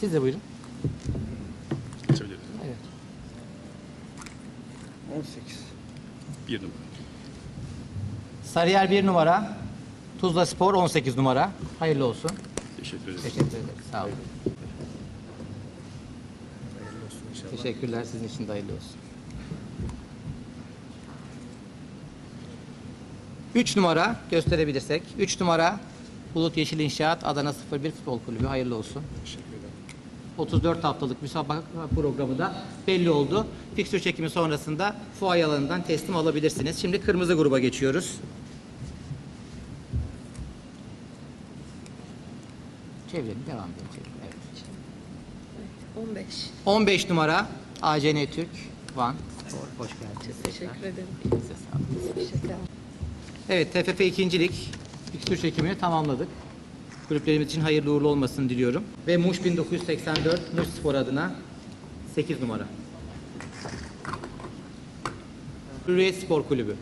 Siz de buyurun. Geçebiliriz. Evet. 18. Bir numara. Sarıyer 1 numara. Tuzla Spor 18 numara. Hayırlı olsun. Teşekkür ederim. Teşekkür ederim. Sağ olun. Teşekkürler. Sizin için de hayırlı olsun. 3 numara gösterebilirsek. 3 numara Bulut Yeşil İnşaat Adana 01 Futbol Kulübü. Hayırlı olsun. Teşekkür. 34 haftalık müsabaka programı da belli oldu. Fikstür çekimi sonrasında fuay alanından teslim alabilirsiniz. Şimdi kırmızı gruba geçiyoruz. Çevirelim, devam edelim. Evet. 15. 15 numara ACN Türk Van. Hoş geldiniz. Teşekkür ederim. Elinize sağlık. Teşekkürler. Evet, TFF ikincilik fikstür çekimini tamamladık. Kulüplerimiz için hayırlı uğurlu olmasını diliyorum. Ve Muş 1984 Muş Spor adına 8 numara. Hürriyet Spor Kulübü.